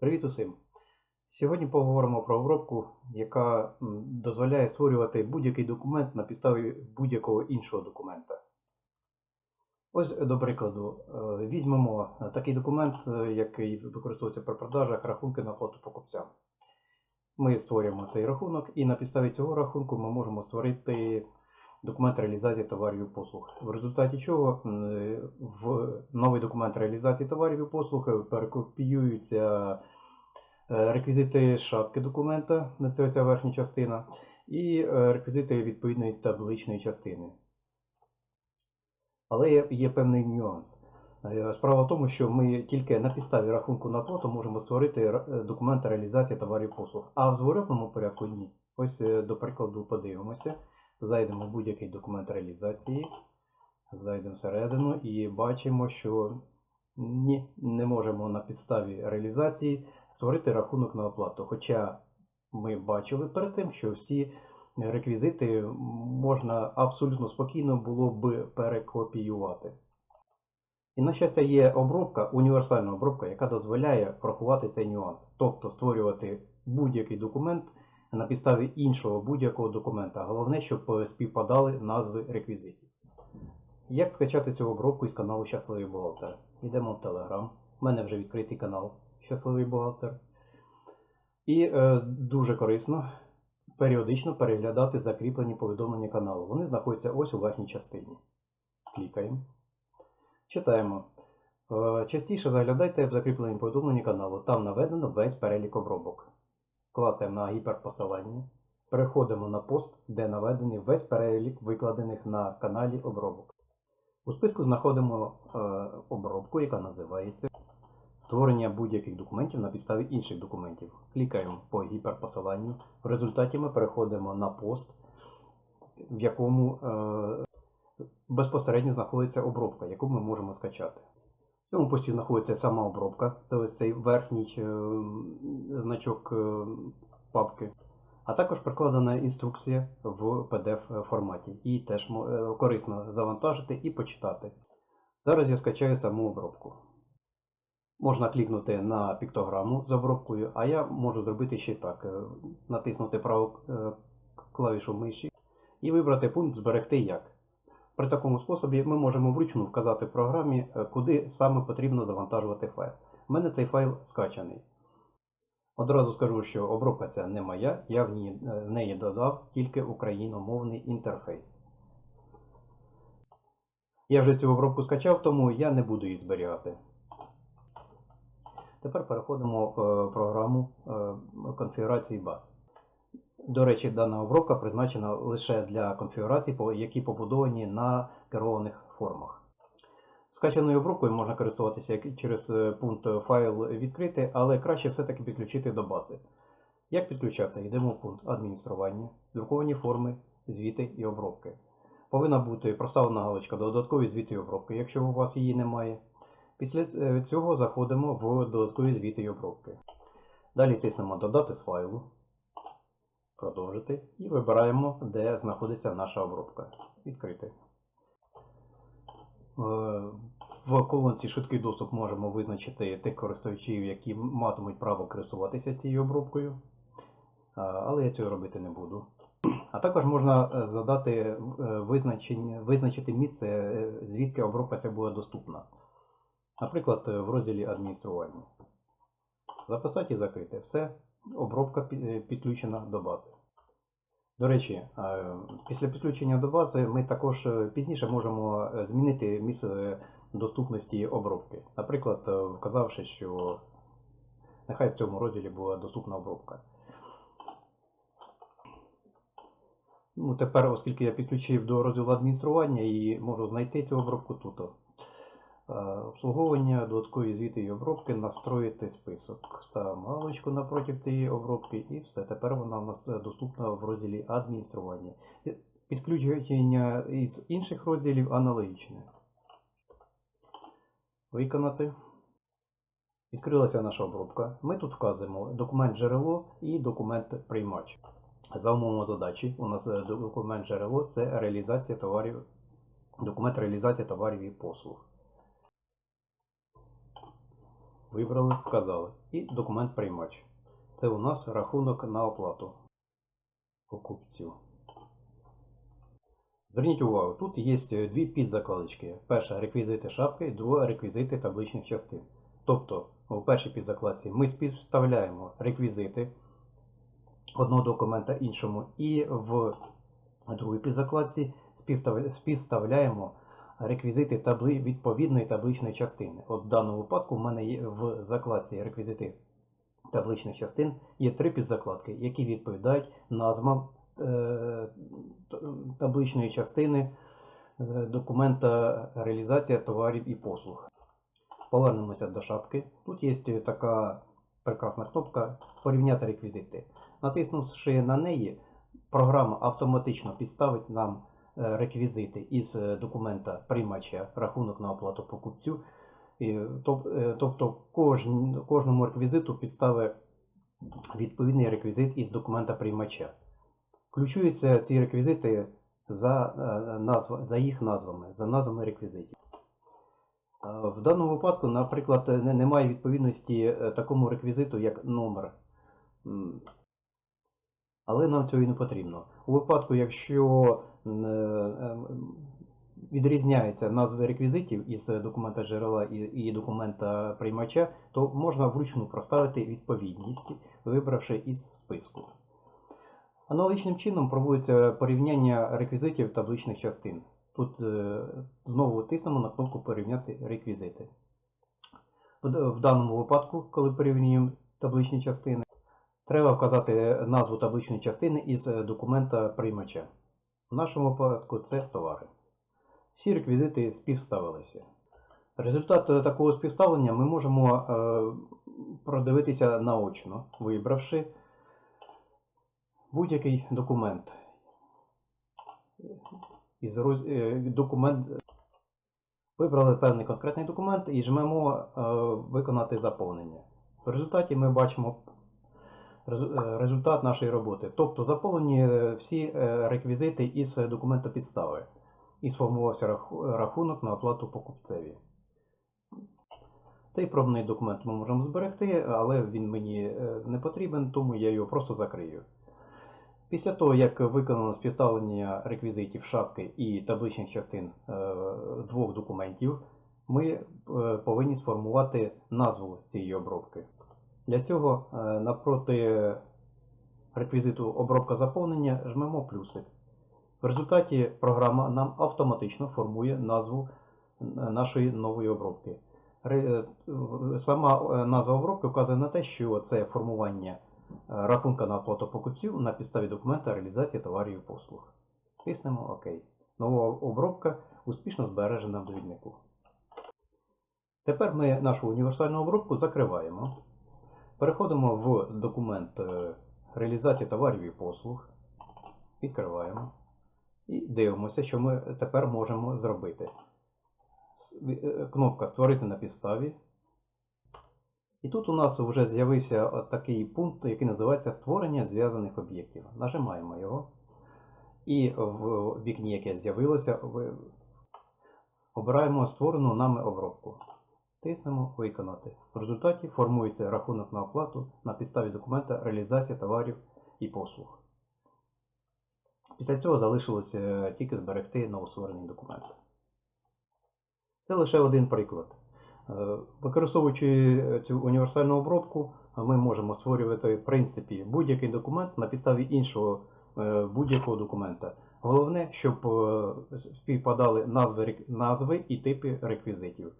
Привіт усім! Сьогодні поговоримо про обробку, яка дозволяє створювати будь-який документ на підставі будь-якого іншого документа. Ось до прикладу, е, візьмемо е, такий документ, е, який використовується при продажах рахунки на плату покупцям. Ми створюємо цей рахунок, і на підставі цього рахунку ми можемо створити документ реалізації товарів і послуг. В результаті чого в новий документ реалізації товарів і послуг перекопіюються е, реквізити шапки документа, це ця верхня частина, і е, реквізити відповідної табличної частини. Але є, певний нюанс. Е, Справа в тому, що ми тільки на підставі рахунку на плату можемо створити документ реалізації товарів і послуг. А в зворотному порядку ні. Ось до прикладу подивимося. Зайдемо в будь-який документ реалізації, зайдемо всередину і бачимо, що ні, не можемо на підставі реалізації створити рахунок на оплату. Хоча ми бачили перед тим, що всі реквізити можна абсолютно спокійно було б перекопіювати. І на щастя є обробка, універсальна обробка, яка дозволяє врахувати цей нюанс, тобто створювати будь-який документ на підставі іншого будь-якого документа. Головне, щоб співпадали назви реквізитів. Як скачати цю обробку із каналу Щасливий бухгалтер? Йдемо в Telegram. У мене вже відкритий канал Щасливий бухгалтер. І е, дуже корисно періодично переглядати закріплені повідомлення каналу. Вони знаходяться ось у верхній частині. Клікаємо. Читаємо. Е, Частіше заглядайте в закріплені повідомлення каналу. Там наведено весь перелік обробок. Клацаємо на гіперпосилання. Переходимо на пост, де наведений весь перелік викладених на каналі обробок. У списку знаходимо е, обробку, яка називається Створення будь-яких документів на підставі інших документів. Клікаємо по гіперпосиланню. В результаті ми переходимо на пост, в якому е, безпосередньо знаходиться обробка, яку ми можемо скачати. Цьому пості знаходиться сама обробка, це ось цей верхній е, значок е, папки. А також прикладена інструкція в PDF форматі. Її теж е, корисно завантажити і почитати. Зараз я скачаю саму обробку. Можна клікнути на піктограму з обробкою, а я можу зробити ще так: натиснути праву клавішу миші і вибрати пункт Зберегти як. При такому способі ми можемо вручну вказати програмі, е, куди саме потрібно завантажувати файл. У мене цей файл скачаний. Одразу скажу, що обробка ця не моя, я в е, в неї додав тільки україномовний інтерфейс. Я вже цю обробку скачав, тому я не буду її зберігати. Тепер переходимо в програму е, конфігурації баз. До речі, дана обробка призначена лише для конфігурацій, які побудовані на керованих формах. Скачаною обробкою можна користуватися через е, пункт файл відкрити, але краще все-таки підключити до бази. Як підключати? Йдемо в пункт адміністрування, друковані форми, звіти і обробки. Повинна бути проставлена галочка додаткові звіти і обробки, якщо у вас її немає. Після е, цього заходимо в додаткові звіти і обробки. Далі тиснемо Додати з файлу, продовжити і вибираємо, де знаходиться наша обробка. Відкрити. Е, В колонці швидкий доступ можемо визначити тих користувачів, які матимуть право користуватися цією обробкою. Але я цього робити не буду. А також можна е, задати е, визначити місце, е, звідки обробка ця буде доступна. Наприклад, е, в розділі адміністрування. Записати і закрити. Все, обробка е, підключена до бази. До речі, е, після підключення до бази ми також е, пізніше можемо змінити місце доступності обробки. Наприклад, вказавши, що нехай в цьому розділі була доступна обробка. Ну, тепер, оскільки я підключив до розділу адміністрування і можу знайти цю обробку тут. Е, Обслуговування, додаткові звіти і обробки, настроїти список. Ставимо галочку напроти цієї обробки і все. Тепер вона у нас е, доступна в розділі адміністрування. Е, Підключення із інших розділів аналогічне. Виконати. Відкрилася наша обробка. Ми тут вказуємо документ джерело і документ приймач. За умовами задачі у нас документ джерело це реалізація товарів, документ реалізації товарів і послуг. Вибрали, вказали. І документ приймач. Це у нас рахунок на оплату покупцю. Зверніть увагу, тут є дві підзакладочки. Перша реквізити шапки, друга реквізити табличних частин. Тобто, у першій підзакладці ми співставляємо реквізити одного документа іншому, і в другій підзакладці співставляємо реквізити табли... відповідної табличної частини. От в даному випадку в мене є в закладці реквізити табличних частин є три підзакладки, які відповідають назвам е, табличної частини документа реалізація товарів і послуг. Повернемося до шапки. Тут є така прекрасна кнопка Порівняти реквізити. Натиснувши на неї, програма автоматично підставить нам реквізити із е, документа приймача рахунок на оплату покупцю. Е, Тобто кожн- кожному реквізиту підставить відповідний реквізит із документа приймача. Включуються ці реквізити за, е, назва, за їх назвами, за назвами реквізитів. Е, В даному випадку, наприклад, немає відповідності е, такому реквізиту, як номер. Але нам цього і не потрібно. У випадку, якщо е, е, відрізняються назви реквізитів із документа джерела і, документа приймача, то можна вручну проставити відповідність, вибравши із списку. Аналогічним чином проводиться порівняння реквізитів табличних частин. Тут е, знову тиснемо на кнопку Порівняти реквізити. В даному випадку, коли порівнюємо табличні частини, треба вказати назву табличної частини із е, документа приймача. В нашому випадку це товари. Всі реквізити співставилися. Результат е, такого співставлення ми можемо е, продивитися наочно, вибравши будь-який документ. Із роз... документ... Вибрали певний конкретний документ і жмемо Виконати заповнення. В результаті ми бачимо результат нашої роботи. Тобто заповнені е, всі е, реквізити із е, документа підстави. І сформувався рахунок на оплату покупцеві. Цей пробний документ ми можемо зберегти, але він мені е, не потрібен, тому я його просто закрию. Після того, як виконано співставлення реквізитів шапки і табличних частин е, двох документів, ми е, повинні сформувати назву цієї обробки. Для цього е, напроти реквізиту обробка заповнення жмемо плюсик. В результаті програма нам автоматично формує назву е, нашої нової обробки. Е, Сама назва обробки вказує на те, що це формування рахунка на оплату покупців на підставі документа реалізації товарів і послуг. Тиснемо ОК. Нова обробка успішно збережена в довіднику. Тепер ми нашу універсальну обробку закриваємо. Переходимо в документ е, реалізації товарів і послуг. Відкриваємо. І дивимося, що ми тепер можемо зробити. Ві- е, Кнопка Створити на підставі. І тут у нас вже з'явився такий пункт, який називається Створення зв'язаних об'єктів. Нажимаємо його. І в вікні, яке з'явилося, обираємо створену нами обробку. Тиснемо Виконати. В результаті формується рахунок на оплату на підставі документа реалізація товарів і послуг. Після цього залишилося тільки зберегти новостворений документ. Це лише один приклад. Е, Використовуючи цю універсальну обробку, ми можемо створювати в принципі будь-який документ на підставі іншого е, будь-якого документа. Головне, щоб е, співпадали назви, назви і типи реквізитів.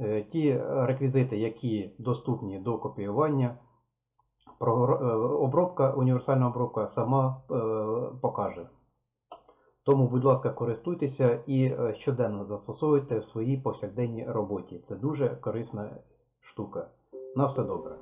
Е, Ті реквізити, які доступні до копіювання, е, обробка, універсальна обробка сама е, покаже. Тому, будь ласка, користуйтеся і щоденно застосовуйте в своїй повсякденній роботі. Це дуже корисна штука. На все добре.